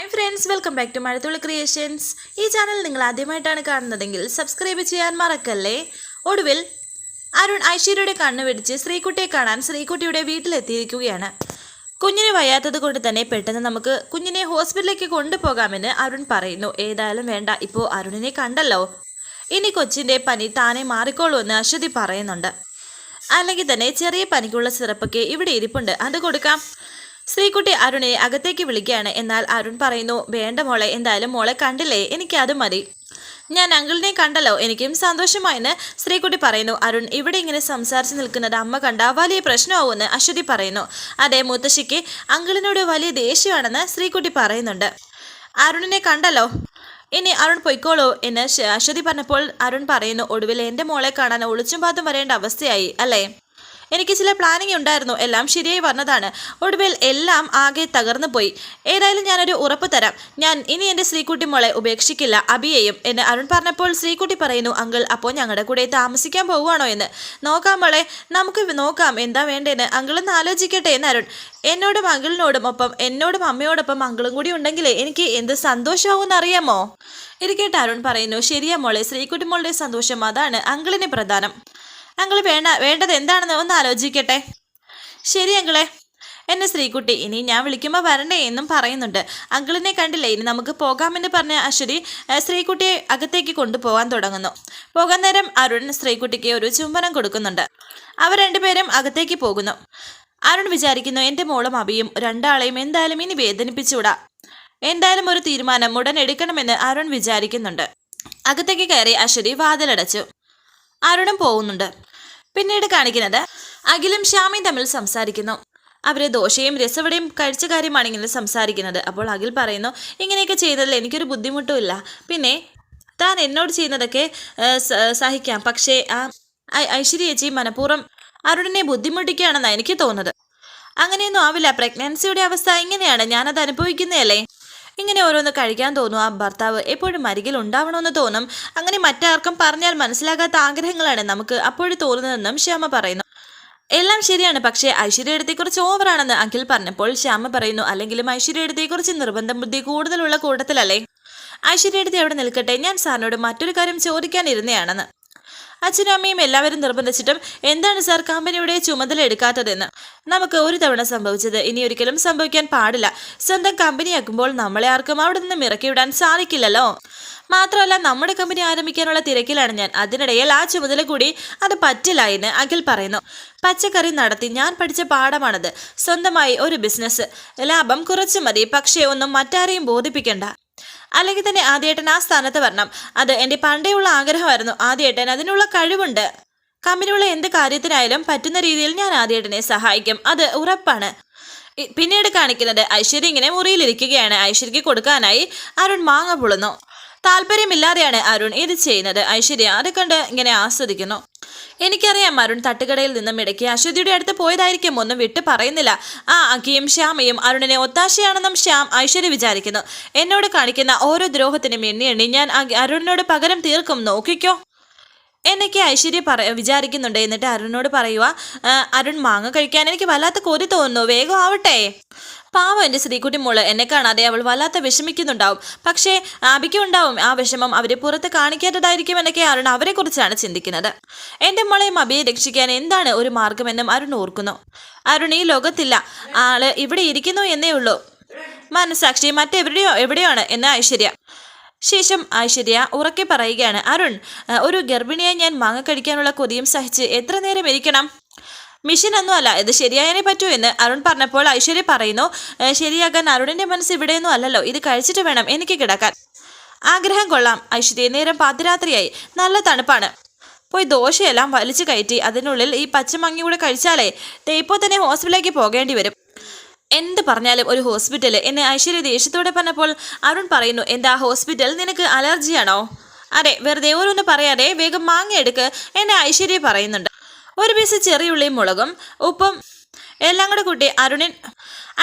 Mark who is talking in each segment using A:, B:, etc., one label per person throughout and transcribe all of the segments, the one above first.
A: Hi friends welcome back to Mazhathulli creations ഈ channel നിങ്ങൾ ആദ്യമായിട്ടാണ് കാണുന്നതെങ്കിൽ സബ്സ്ക്രൈബ് ചെയ്യാൻ മറക്കല്ലേ? ഒടുവിൽ അരുൺ ഐശ്വര്യയുടെ കണ്ണ് പിടിച്ച് ശ്രീകുട്ടിയെ കാണാൻ ശ്രീകുട്ടിയുടെ വീട്ടിലെത്തിയിരിക്കുകയാണ്. കുഞ്ഞിന് വയ്യാത്തത് കൊണ്ട് തന്നെ പെട്ടെന്ന് നമുക്ക് കുഞ്ഞിനെ ഹോസ്പിറ്റലിലേക്ക് കൊണ്ടുപോകാമെന്ന് അരുൺ പറയുന്നു. ഏതായാലും വേണ്ട ഇപ്പോൾ അരുണിനെ കണ്ടല്ലോ. ഇനി കൊച്ചിന്റെ പനി താനെ മാറിക്കോളൂ എന്ന് അശ്വതി പറയുന്നുണ്ട്. അല്ലെങ്കിൽ തന്നെ ചെറിയ പനിക്കുള്ള സിറപ്പൊക്കെ ഇവിടെ ഇരിപ്പുണ്ട്. അത് കൊടുക്കാം. ശ്രീകുട്ടി അരുണെ അകത്തേക്ക് വിളിക്കുകയാണ്. എന്നാൽ അരുൺ പറയുന്നു വേണ്ട മോളെ എന്തായാലും മോളെ കണ്ടില്ലേ? എനിക്ക് അത് മതി. ഞാൻ അങ്കിളിനെ കണ്ടല്ലോ. എനിക്കും സന്തോഷമായെന്ന് ശ്രീകുട്ടി പറയുന്നു. അരുൺ ഇവിടെ ഇങ്ങനെ സംസാരിച്ച് നിൽക്കുന്നത് അമ്മ കണ്ട വലിയ പ്രശ്നമാവുമെന്ന് അശ്വതി പറയുന്നു. അതെ മുത്തശ്ശിക്ക് അങ്കിളിനോട് വലിയ ദേഷ്യമാണെന്ന് ശ്രീകുട്ടി പറയുന്നുണ്ട്. അരുണിനെ കണ്ടല്ലോ. ഇനി അരുൺ പൊയ്ക്കോളൂ എന്ന് അശ്വതി പറഞ്ഞപ്പോൾ അരുൺ പറയുന്നു ഒടുവിൽ എന്റെ മോളെ കാണാൻ ഒളിച്ചും പാത്തും വരേണ്ട അവസ്ഥയായി അല്ലേ? എനിക്ക് ചില പ്ലാനിങ് ഉണ്ടായിരുന്നു. എല്ലാം ശരിയായി വന്നതാണ്. ഒടുവിൽ എല്ലാം ആകെ തകർന്നു പോയി. ഏതായാലും ഞാനൊരു ഉറപ്പ് തരാം. ഞാൻ ഇനി എന്റെ ശ്രീകുട്ടി മോളെ ഉപേക്ഷിക്കില്ല. അബിയെയും എന്ന് അരുൺ പറഞ്ഞപ്പോൾ ശ്രീകുട്ടി പറയുന്നു അങ്കിൾ അപ്പോൾ ഞങ്ങളുടെ കൂടെ താമസിക്കാൻ പോവുകയാണോ എന്ന്? നോക്കാം മോളെ നമുക്ക് നോക്കാം. എന്താ വേണ്ടതെന്ന് അങ്കിളൊന്ന് ആലോചിക്കട്ടെ എന്ന് അരുൺ. എന്നോടും അങ്കിളിനോടും ഒപ്പം എന്നോടും അമ്മയോടൊപ്പം അങ്കിളും കൂടി ഉണ്ടെങ്കിലേ എനിക്ക് എന്ത് സന്തോഷമാവും അറിയാമോ? ഇരിക്കട്ടെ അരുൺ പറയുന്നു ശരിയാ മോളെ ശ്രീകുട്ടി മോളുടെ സന്തോഷം അതാണ് അങ്കിളിന് പ്രധാനം. അങ്കിൾ വേണ്ട വേണ്ടത് എന്താണെന്ന് ഒന്ന് ആലോചിക്കട്ടെ. ശരി അങ്കിളെ. എന്നെ ശ്രീകുട്ടി ഇനി ഞാൻ വിളിക്കുമ്പോൾ വരണ്ടേ എന്നും പറയുന്നുണ്ട്. അങ്കിളിനെ കണ്ടില്ലേ ഇനി നമുക്ക് പോകാമെന്ന് പറഞ്ഞ അശ്വതി ശ്രീകുട്ടിയെ അകത്തേക്ക് കൊണ്ടുപോകാൻ തുടങ്ങുന്നു. പോകാൻ നേരം അരുൺ ശ്രീകുട്ടിക്ക് ഒരു ചുംബനം കൊടുക്കുന്നുണ്ട്. അവർ രണ്ടുപേരും അകത്തേക്ക് പോകുന്നു. അരുൺ വിചാരിക്കുന്നു എന്റെ മോളും അബിയും രണ്ടാളെയും എന്തായാലും ഇനി വേദനിപ്പിച്ചുകൂടാ എന്തായാലും ഒരു തീരുമാനം ഉടൻ എടുക്കണമെന്ന് അരുൺ വിചാരിക്കുന്നുണ്ട്. അകത്തേക്ക് കയറി അശ്വതി വാതിലടച്ചു. അരുണും പോകുന്നുണ്ട് പിന്നീട് കാണിക്കുന്നത് അഖിലും ശ്യാമയും തമ്മിൽ സംസാരിക്കുന്നു. അവർ ദോശയും രസവടയും കഴിച്ച കാര്യമാണ് ഇങ്ങനെ സംസാരിക്കുന്നത്. അപ്പോൾ അഖിൽ പറയുന്നു ഇങ്ങനെയൊക്കെ ചെയ്തതിൽ എനിക്കൊരു ബുദ്ധിമുട്ടുമില്ല പിന്നെ താൻ എന്നോട് ചെയ്യുന്നതൊക്കെ സഹിക്കാം. പക്ഷേ ആ ഐശ്വര്യ ചേച്ചി മനഃപൂർവം അരുണിനെ ബുദ്ധിമുട്ടിക്കുകയാണെന്നാണ് എനിക്ക് തോന്നുന്നത്. അങ്ങനെയൊന്നും ആവില്ല. പ്രഗ്നൻസിയുടെ അവസ്ഥ ഇങ്ങനെയാണ്. ഞാനത് അനുഭവിക്കുന്നതല്ലേ? ഇങ്ങനെ ഓരോന്ന് കഴിക്കാൻ തോന്നും ആ ഭർത്താവ് എപ്പോഴും അരികിൽ ഉണ്ടാവണമെന്ന് തോന്നും. അങ്ങനെ മറ്റാർക്കും പറഞ്ഞാൽ മനസ്സിലാകാത്ത ആഗ്രഹങ്ങളാണ് നമുക്ക് അപ്പോഴും തോന്നുന്നതെന്നും ശ്യാമ പറയുന്നു. എല്ലാം ശരിയാണ്. പക്ഷേ ഐശ്വര്യയെടുത്തെക്കുറിച്ച് ഓവറാണെന്ന് അഖിൽ പറഞ്ഞപ്പോൾ ശ്യാമ പറയുന്നു അല്ലെങ്കിലും ഐശ്വര്യയെടുത്തെക്കുറിച്ച് നിർബന്ധം ബുദ്ധി കൂടുതലുള്ള കൂട്ടത്തിലല്ലേ? ഐശ്വര്യയെടുത്ത് അവിടെ നിൽക്കട്ടെ. ഞാൻ സാറിനോട് മറ്റൊരു കാര്യം ചോദിക്കാനിരുന്നയാണെന്ന്. അച്ഛനും അമ്മയും എല്ലാവരും നിർബന്ധിച്ചിട്ടും എന്താണ് സാർ കമ്പനിയുടെ ചുമതല എടുക്കാത്തതെന്ന്? നമുക്ക് ഒരു തവണ സംഭവിച്ചത് ഇനി ഒരിക്കലും സംഭവിക്കാൻ പാടില്ല. സ്വന്തം കമ്പനിയാക്കുമ്പോൾ നമ്മളെ ആർക്കും അവിടെ നിന്നും ഇറക്കിവിടാൻ സാധിക്കില്ലല്ലോ. മാത്രമല്ല നമ്മുടെ കമ്പനി ആരംഭിക്കാനുള്ള തിരക്കിലാണ് ഞാൻ. അതിനിടയിൽ ആ ചുമതല കൂടി അത് പറ്റില്ല എന്ന് അഖിൽ പറയുന്നു. പച്ചക്കറി നടത്തി ഞാൻ പഠിച്ച പാഠമാണത്. സ്വന്തമായി ഒരു ബിസിനസ് ലാഭം കുറച്ചു മതി പക്ഷേ ഒന്നും മറ്റാരെയും ബോധിപ്പിക്കണ്ട. അല്ലെങ്കിൽ തന്നെ ആദ്യേട്ടൻ ആ സ്ഥാനത്ത് വരണം. അത് എന്റെ പണ്ടേയുള്ള ആഗ്രഹമായിരുന്നു. ആദ്യേട്ടൻ അതിനുള്ള കഴിവുണ്ട്. കമ്പനിയുള്ള എന്ത് കാര്യത്തിനായാലും പറ്റുന്ന രീതിയിൽ ഞാൻ ആദ്യേട്ടനെ സഹായിക്കും. അത് ഉറപ്പാണ്. പിന്നീട് കാണിക്കുന്നത് ഐശ്വര്യ ഇങ്ങനെ മുറിയിലിരിക്കുകയാണ്. ഐശ്വര്യക്ക് കൊടുക്കാനായി അരുൺ മാങ്ങ പുളുന്നു. താല്പര്യമില്ലാതെയാണ് അരുൺ ഇത് ചെയ്യുന്നത്. ഐശ്വര്യ അത് കണ്ട് ഇങ്ങനെ ആസ്വദിക്കുന്നു. എനിക്കറിയാം അരുൺ തട്ടുകടയിൽ നിന്നും ഇടയ്ക്ക് അശ്വതിയുടെ അടുത്ത് പോയതായിരിക്കും ഒന്നും വിട്ട് പറയുന്നില്ല. ആ അഖിയും ശ്യാമയും അരുണിനെ ഒത്താശയാണെന്നും ശ്യാം ഐശ്വര്യ വിചാരിക്കുന്നു. എന്നോട് കാണിക്കുന്ന ഓരോ ദ്രോഹത്തിനും എണ്ണി എണ്ണി ഞാൻ അരുണിനോട് പകരം തീർക്കും. നോക്കിക്കോ. എന്നൊക്കെ ഐശ്വര്യ പറ വിചാരിക്കുന്നുണ്ട്. എന്നിട്ട് അരുണിനോട് പറയുക "ആ, അരുൺ മാങ്ങ കഴിക്കാൻ എനിക്ക് വല്ലാത്ത കൊതി തോന്നുന്നു. വേഗം ആവട്ടെ. പാവം എന്റെ ശ്രീകുട്ടി മോൾ എന്നെ കാണാതെ അവൾ വല്ലാത്ത വിഷമിക്കുന്നുണ്ടാവും. പക്ഷേ ആബിക്കും ഉണ്ടാവും. ആ വിഷമം അവരെ പുറത്ത് കാണിക്കേണ്ടതായിരിക്കും എന്നൊക്കെ അരുൺ അവരെ കുറിച്ചാണ് ചിന്തിക്കുന്നത്. എന്റെ മോളെയും അബിയെ രക്ഷിക്കാൻ എന്താണ് ഒരു മാർഗമെന്നും അരുൺ ഓർക്കുന്നു. അരുൺ ഈ ലോകത്തില്ല. ആൾ ഇവിടെ ഇരിക്കുന്നു എന്നേ ഉള്ളൂ. മനസാക്ഷി മറ്റെവിടെയോ എവിടെയാണ്? എന്ന് ഐശ്വര്യ. ശേഷം ഐശ്വര്യ ഉറക്കെ പറയുകയാണ് അരുൺ ഒരു ഗർഭിണിയായി ഞാൻ മാങ്ങ കഴിക്കാനുള്ള കൊതിയും സഹിച്ച് എത്ര നേരം ഇരിക്കണം? മിഷൻ ഒന്നുമല്ല ഇത് ശരിയായനെ പറ്റൂ എന്ന് അരുൺ പറഞ്ഞപ്പോൾ ഐശ്വര്യ പറയുന്നു "ഏ, ശരിയാകാൻ അരുണിന്റെ മനസ്സ് ഇവിടെയൊന്നും അല്ലല്ലോ ഇത് കഴിച്ചിട്ട് വേണം എനിക്ക് കിടക്കാൻ. ആഗ്രഹം കൊള്ളാം ഐശ്വര്യ നേരം പാതിരാത്രിയായി നല്ല തണുപ്പാണ്. പോയി ദോശയെല്ലാം വലിച്ചു കയറ്റി അതിനുള്ളിൽ ഈ പച്ചമങ്ങി കൂടെ കഴിച്ചാലേ തേപ്പോ തന്നെ ഹോസ്പിറ്റലിലേക്ക് പോകേണ്ടി വരും. എന്ത് പറഞ്ഞാലും ഒരു ഹോസ്പിറ്റൽ എന്നെ ഐശ്വര്യ ദേഷ്യത്തോടെ പറഞ്ഞപ്പോൾ അരുൺ പറയുന്നു എന്താ ഹോസ്പിറ്റൽ? നിനക്ക് അലർജിയാണോ? അതെ വെറുതെ ഓരോന്ന് പറയാതെ വേഗം മാങ്ങ എടുക്ക് എന്നെ ഐശ്വര്യ പറയുന്നുണ്ട്. ഒരു പീസ് ചെറിയുള്ളിയും മുളകും ഉപ്പും എല്ലാം കൂടെ കൂട്ടി അരുണിൻ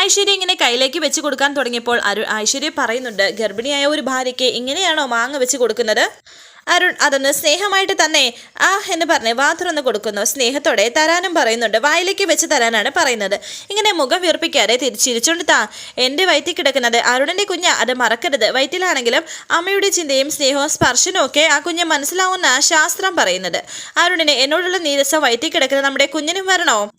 A: ഐശ്വര്യ ഇങ്ങനെ കയ്യിലേക്ക് വെച്ച് കൊടുക്കാൻ തുടങ്ങിയപ്പോൾ അരു ഐശ്വര്യ പറയുന്നുണ്ട് ഗർഭിണിയായ ഒരു ഭാര്യയ്ക്ക് ഇങ്ങനെയാണോ മാങ്ങ വെച്ച് കൊടുക്കുന്നത്? അരുൺ അതൊന്ന് സ്നേഹമായിട്ട് തന്നെ ആ എന്ന് പറഞ്ഞ് വാതുറന്ന് കൊടുക്കുന്നു. സ്നേഹത്തോടെ തരാനും പറയുന്നുണ്ട്. വായിലേക്ക് വെച്ച് തരാനാണ് പറയുന്നത്. ഇങ്ങനെ മുഖം വീർപ്പിക്കാതെ തിരിച്ചിരിച്ചുകൊണ്ട് താ എന്റെ വയറ്റിൽ കിടക്കുന്നത് അരുണിന്റെ കുഞ്ഞ്. അത് മറക്കരുത്. വയറ്റിലാണെങ്കിലും അമ്മയുടെ ചിന്തയും സ്നേഹവും സ്പർശനവും ഒക്കെ ആ കുഞ്ഞ് മനസ്സിലാവുന്ന ശാസ്ത്രം പറയുന്നത്. അരുണിന് എന്നോടുള്ള നീരസം വയറ്റിൽ കിടക്കുന്ന നമ്മുടെ കുഞ്ഞിനും വരണോ?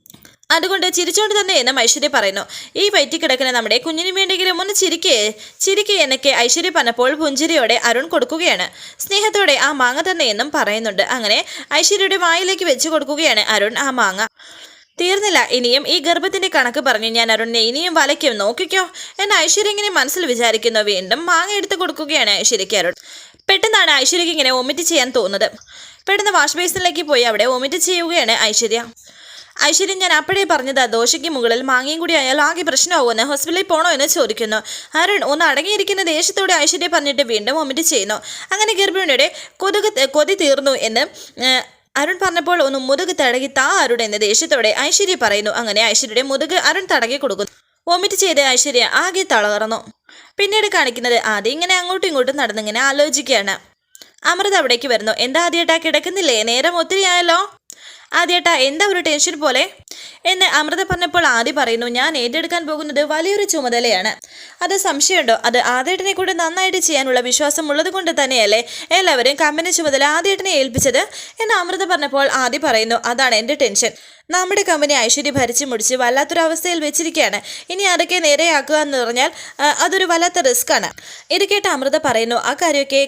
A: അതുകൊണ്ട് ചിരിച്ചുകൊണ്ട് തന്നെ എന്നും ഐശ്വര്യ പറയുന്നു. ഈ വയറ്റി കിടക്കുന്ന നമ്മുടെ കുഞ്ഞിനു വേണ്ടെങ്കിലും ഒന്ന് ചിരിക്കേ ചിരിക്കേ എന്നൊക്കെ ഐശ്വര്യ പറഞ്ഞപ്പോൾ പുഞ്ചിരിയോടെ അരുൺ കൊടുക്കുകയാണ്. സ്നേഹത്തോടെ ആ മാങ്ങ തന്നെ എന്നും പറയുന്നുണ്ട്. അങ്ങനെ ഐശ്വര്യയുടെ വായിലേക്ക് വെച്ചു കൊടുക്കുകയാണ് അരുൺ ആ മാങ്ങ. തീർന്നില്ല ഇനിയും ഈ ഗർഭത്തിന്റെ കണക്ക് പറഞ്ഞു ഞാൻ അരുണിനെ ഇനിയും വലയ്ക്കും നോക്കിക്കോ എന്ന് ഐശ്വര്യ ഇങ്ങനെ മനസ്സിൽ വിചാരിക്കുന്നു. വീണ്ടും മാങ്ങ എടുത്തു കൊടുക്കുകയാണ് ഐശ്വര്യയ്ക്ക് അരുൺ. പെട്ടെന്നാണ് ഐശ്വര്യക്ക് ഇങ്ങനെ ഒമിറ്റ് ചെയ്യാൻ തോന്നുന്നത്. പെട്ടെന്ന് വാഷ് ബേസിനിലേക്ക് പോയി അവിടെ ഒമിറ്റ് ചെയ്യുകയാണ് ഐശ്വര്യ. ഐശ്വര്യൻ ഞാൻ അപ്പോഴേ പറഞ്ഞതാ ദോശയ്ക്ക് മുകളിൽ മാങ്ങയും കൂടി ആയാൽ ആകെ പ്രശ്നമാവുമെന്ന് ഹോസ്പിറ്റലിൽ പോണോ എന്ന് ചോദിക്കുന്നു. അരുൺ ഒന്ന് അടങ്ങിയിരിക്കുന്ന ദേഷ്യത്തോടെ ഐശ്വര്യ പറഞ്ഞിട്ട് വീണ്ടും വൊമിറ്റ് ചെയ്യുന്നു. അങ്ങനെ ഗർഭിണിയുടെ കൊതുക് കൊതി തീർന്നു എന്ന് അരുൺ പറഞ്ഞപ്പോൾ ഒന്ന് മുതുക് തടകി താ അരുൺ എന്ന് ദേഷ്യത്തോടെ ഐശ്വര്യ പറയുന്നു. അങ്ങനെ ഐശ്വര്യയുടെ മുതുക് അരുൺ തടകി കൊടുക്കുന്നു. വൊമിറ്റ് ചെയ്ത് ഐശ്വര്യ ആകെ തളർന്നു. പിന്നീട് കാണിക്കുന്നത് ആദ്യം ഇങ്ങനെ അങ്ങോട്ടും ഇങ്ങോട്ടും നടന്നിങ്ങനെ ആലോചിക്കുകയാണ്. അമൃത അവിടേക്ക് വരുന്നു. എന്താ ആദ്യമായിട്ടാ കിടക്കുന്നില്ലേ? നേരം ഒത്തിരി ആയല്ലോ ആദ്യേട്ടാ എന്താ ഒരു ടെൻഷൻ പോലെ? എന്ന് അമൃത പറഞ്ഞപ്പോൾ ആദ്യ പറയുന്നു ഞാൻ ഏറ്റെടുക്കാൻ പോകുന്നത് വലിയൊരു ചുമതലയാണ്. അത് സംശയമുണ്ടോ? അത് ആദ്യേട്ടനെ കൂടെ നന്നായിട്ട് ചെയ്യാനുള്ള വിശ്വാസം ഉള്ളത് കൊണ്ട് തന്നെയല്ലേ എല്ലാവരും കമ്പനി ചുമതല ആദ്യേട്ടനെ ഏൽപ്പിച്ചത്? എന്ന് അമൃത പറഞ്ഞപ്പോൾ ആദ്യ പറയുന്നു അതാണ് എന്റെ ടെൻഷൻ. നമ്മുടെ കമ്പനി ഐശ്വര്യ ഭരിച്ചു മുടിച്ച് വല്ലാത്തൊരു അവസ്ഥയിൽ വെച്ചിരിക്കുകയാണ്. ഇനി അതൊക്കെ നേരെയാക്കുക എന്ന് പറഞ്ഞാൽ അതൊരു വല്ലാത്ത റിസ്ക് ആണ് ഇത് കേട്ട് അമൃത പറയുന്നു ആ കാര്യമൊക്കെ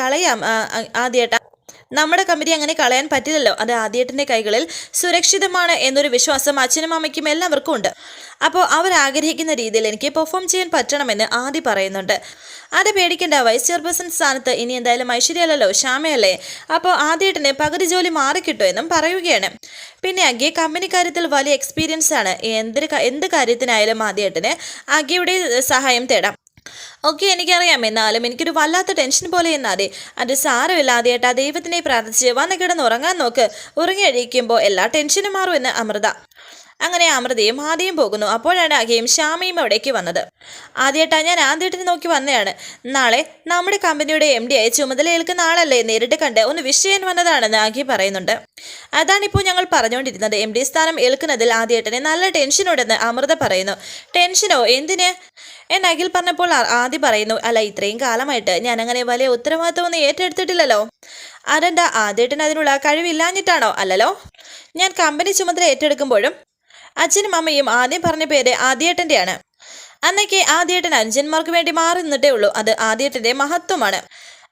A: കളയാം ആദ്യേട്ടാ. നമ്മുടെ കമ്പനി അങ്ങനെ കളയാൻ പറ്റില്ലല്ലോ. അത് ആദ്യേട്ടന്റെ കൈകളിൽ സുരക്ഷിതമാണ് എന്നൊരു വിശ്വാസം അച്ഛനും അമ്മയ്ക്കും എല്ലാവർക്കും ഉണ്ട്. അപ്പോൾ അവർ ആഗ്രഹിക്കുന്ന രീതിയിൽ എനിക്ക് പെർഫോം ചെയ്യാൻ പറ്റണമെന്ന് ആദ്യ പറയുന്നുണ്ട്. അത് പേടിക്കേണ്ട വൈസ് ചെയർപേഴ്സൺ സ്ഥാനത്ത് ഇനി എന്തായാലും ഐശ്വര്യല്ലല്ലോ ശ്യാമയല്ലേ? അപ്പോൾ ആദ്യേട്ടന് പകുതി ജോലി മാറിക്കിട്ടോ എന്നും പറയുകയാണ്. പിന്നെ അഗ്ഗെ കമ്പനി കാര്യത്തിൽ വലിയ എക്സ്പീരിയൻസ് ആണ്. എന്തൊരു എന്ത് കാര്യത്തിനായാലും ആദ്യേട്ടന് അഗ്ഗയുടെ സഹായം തേടാം. ഓക്കെ എനിക്കറിയാം എന്നാലും എനിക്കൊരു വല്ലാത്ത ടെൻഷൻ പോലെ എന്നാതെ അത് സാരമില്ല ആദ്യമായിട്ട് ആ ദൈവത്തിനെ പ്രാർത്ഥിച്ച് വന്ന് കിടന്ന് ഉറങ്ങാൻ നോക്ക്. ഉറങ്ങി എഴുതിക്കുമ്പോൾ എല്ലാ ടെൻഷനും മാറുമെന്ന് അമൃത അങ്ങനെ അമൃതയും ആദ്യം പോകുന്നു. അപ്പോഴാണ് അഖയും ശ്യാമയും അവിടേക്ക് വന്നത്. ആദ്യമായിട്ടാ ഞാൻ ആദ്യമായിട്ട് നോക്കി വന്നതാണ് നാളെ നമ്മുടെ കമ്പനിയുടെ എം ഡി ആയി ചുമതല ഏൽക്കുന്ന ആളല്ലേ നേരിട്ട് കണ്ട് ഒന്ന് വിഷ് ചെയ്യാൻ വന്നതാണെന്ന് അഖി പറയുന്നുണ്ട്. അതാണിപ്പോൾ ഞങ്ങൾ പറഞ്ഞുകൊണ്ടിരുന്നത്. എം ഡി സ്ഥാനം ഏൽക്കുന്നതിൽ ആദ്യമായിട്ടനെ നല്ല ടെൻഷനുണ്ടെന്ന് അമൃത പറയുന്നു. ടെൻഷനോ എന്തിന്? എന്ന് അഖിൽ പറഞ്ഞപ്പോൾ ആദ്യം പറയുന്നു. അല്ല ഇത്രയും കാലമായിട്ട് ഞാൻ അങ്ങനെ വലിയ ഉത്തരവാദിത്തമൊന്നും ഏറ്റെടുത്തിട്ടില്ലല്ലോ. അതെന്താ? ആദ്യേട്ടൻ അതിനുള്ള കഴിവില്ലാഞ്ഞിട്ടാണോ? അല്ലല്ലോ? ഞാൻ കമ്പനി ചുമതല ഏറ്റെടുക്കുമ്പോഴും അച്ഛനും അമ്മയും ആദ്യം പറഞ്ഞ പേര് ആദ്യേട്ടന്റെയാണ്. അന്നൊക്കെ ആദ്യേട്ടൻ അനുജന്മാർക്ക് വേണ്ടി മാറി നിന്നിട്ടേ ഉള്ളൂ. അത് ആദ്യേട്ടന്റെ മഹത്വമാണ്.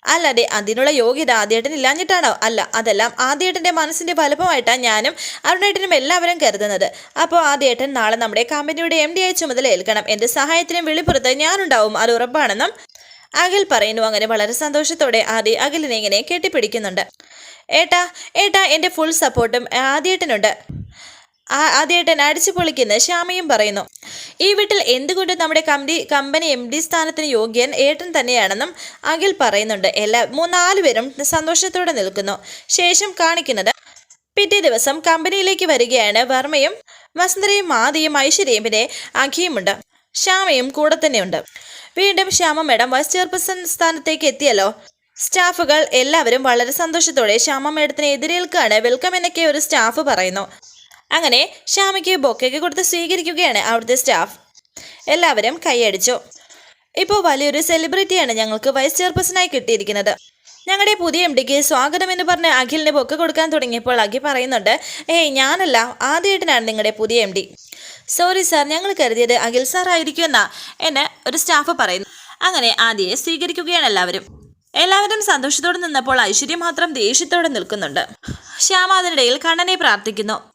A: അല്ലാതെ അതിനുള്ള യോഗ്യത ആദ്യേട്ടൻ ഇല്ലാഞ്ഞിട്ടാണോ? അല്ല അതെല്ലാം ആദ്യേട്ടന്റെ മനസ്സിന്റെ ഫലപ്പമായിട്ടാണ് ഞാനും അരുണേട്ടനും എല്ലാവരും കരുതുന്നത്. അപ്പോൾ ആദ്യേട്ടൻ നാളെ നമ്മുടെ കമ്പനിയുടെ എം ഡി ആയി ചുമതല ഏൽക്കണം. എന്റെ സഹായത്തിനും വെളിപ്പുറത്ത് ഞാനുണ്ടാവും അത് ഉറപ്പാണെന്നും അഖിൽ പറയുന്നു. അങ്ങനെ വളരെ സന്തോഷത്തോടെ ആദ്യ അഖിലിനെ ഇങ്ങനെ കെട്ടിപ്പിടിക്കുന്നുണ്ട്. ഏട്ടാ ഏട്ടാ എന്റെ ഫുൾ സപ്പോർട്ടും ആദ്യേട്ടനുണ്ട്. ആദ്യേട്ടൻ അടിച്ചു പൊളിക്കുന്ന ശ്യാമയും പറയുന്നു ഈ വീട്ടിൽ എന്തുകൊണ്ട് നമ്മുടെ കമ്പനി കമ്പനി എം ഡി സ്ഥാനത്തിന് യോഗ്യൻ ഏട്ടൻ തന്നെയാണെന്നും അഖിൽ പറയുന്നുണ്ട്. എല്ലാ മൂന്നാൽ പേരും സന്തോഷത്തോടെ നിൽക്കുന്നു. ശേഷം കാണിക്കുന്നത് പിറ്റേ ദിവസം കമ്പനിയിലേക്ക് വരികയാണ് വർമ്മയും വസുന്ധരയും ആദിയും ഐശ്വര്യയും. പിന്നെ അഖിയുമുണ്ട്. ശ്യാമയും കൂടെ തന്നെയുണ്ട്. വീണ്ടും ശ്യാമ മേഡം വൈസ് ചെയർപേഴ്സൺ സ്ഥാനത്തേക്ക് എത്തിയല്ലോ. സ്റ്റാഫുകൾ എല്ലാവരും വളരെ സന്തോഷത്തോടെ ശ്യാമ മേഡത്തിനെ എതിരേൽക്കാണ് വെൽക്കം എന്നൊക്കെ ഒരു സ്റ്റാഫ് പറയുന്നു. അങ്ങനെ ശ്യാമയ്ക്ക് ബൊക്കയൊക്കെ കൊടുത്ത് സ്വീകരിക്കുകയാണ് അവിടുത്തെ സ്റ്റാഫ്. എല്ലാവരും കൈയടിച്ചു. ഇപ്പോൾ വലിയൊരു സെലിബ്രിറ്റിയാണ് ഞങ്ങൾക്ക് വൈസ് ചെയർപേഴ്സണായി കിട്ടിയിരിക്കുന്നത്. ഞങ്ങളുടെ പുതിയ എം ഡിക്ക് സ്വാഗതം എന്ന് പറഞ്ഞ് അഖിലിന് ബൊക്ക കൊടുക്കാൻ തുടങ്ങിയപ്പോൾ അഖിൽ പറയുന്നുണ്ട് ഏയ് ഞാനല്ല ആദ്യമായിട്ടാണ് നിങ്ങളുടെ പുതിയ എം ഡി. സോറി സാർ ഞങ്ങൾ കരുതിയത് അഖിൽ സാർ ആയിരിക്കുമെന്നാ എന്നെ ഒരു സ്റ്റാഫ് പറയുന്നു. അങ്ങനെ ആദ്യയെ സ്വീകരിക്കുകയാണ് എല്ലാവരും. എല്ലാവരും സന്തോഷത്തോടെ നിന്നപ്പോൾ ഐശ്വര്യം മാത്രം ദേഷ്യത്തോടെ നിൽക്കുന്നുണ്ട്. ശ്യാമ അതിനിടയിൽ കണ്ണനെ പ്രാർത്ഥിക്കുന്നു.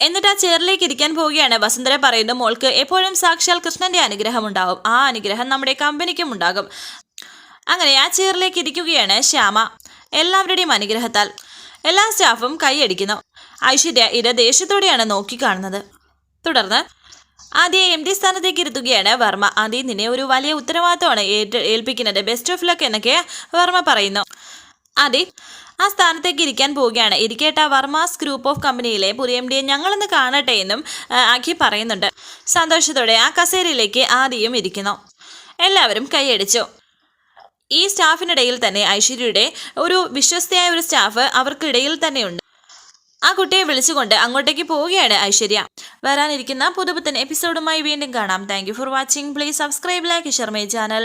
A: എന്നിട്ട് ആ ചെയറിലേക്ക് ഇരിക്കാൻ പോവുകയാണ്. വസുന്ധര പറയുന്നു മോൾക്ക് എപ്പോഴും സാക്ഷാൽ കൃഷ്ണന്റെ അനുഗ്രഹം ഉണ്ടാവും ആ അനുഗ്രഹം നമ്മുടെ കമ്പനിക്കും ഉണ്ടാകും. അങ്ങനെ ആ ചെയറിലേക്ക് ഇരിക്കുകയാണ് ശ്യാമ. എല്ലാവരുടെയും അനുഗ്രഹത്താൽ എല്ലാ സ്റ്റാഫും കൈയടിക്കുന്നു ഐശ്വര്യ ഇത് ദേഷ്യത്തോടെയാണ് നോക്കിക്കാണുന്നത്. തുടർന്ന് ആദ്യം എം ഡി സ്ഥാനത്തേക്ക് ഇരുത്തുകയാണ് വർമ്മ. ആദ്യം നിന്നെ ഒരു വലിയ ഉത്തരവാദിത്തമാണ് ഏൽപ്പിക്കുന്നത്. ബെസ്റ്റ് ഓഫ് ലക്ക് എന്നൊക്കെ വർമ്മ പറയുന്നു. അതെ ആ സ്ഥാനത്തേക്ക് ഇരിക്കാൻ പോവുകയാണ്. ഇരിക്കേട്ട വർമാസ് ഗ്രൂപ്പ് ഓഫ് കമ്പനിയിലെ പുതിയ എം ഡിയെ ഞങ്ങളൊന്ന് കാണട്ടെ എന്നും അഖി പറയുന്നുണ്ട്. സന്തോഷത്തോടെ ആ കസേരയിലേക്ക് ആദ്യം ഇരിക്കുന്നു. എല്ലാവരും കൈയടിച്ചു. ഈ സ്റ്റാഫിനിടയിൽ തന്നെ ഐശ്വര്യയുടെ ഒരു വിശ്വസ്തയായ ഒരു സ്റ്റാഫ് അവർക്കിടയിൽ തന്നെയുണ്ട് ആ കുട്ടിയെ വിളിച്ചുകൊണ്ട് അങ്ങോട്ടേക്ക് പോവുകയാണ് ഐശ്വര്യ. വരാനിരിക്കുന്ന പുതുപുത്തൻ എപ്പിസോഡുമായി വീണ്ടും കാണാം. Thank for watching. Please subscribe like share channel.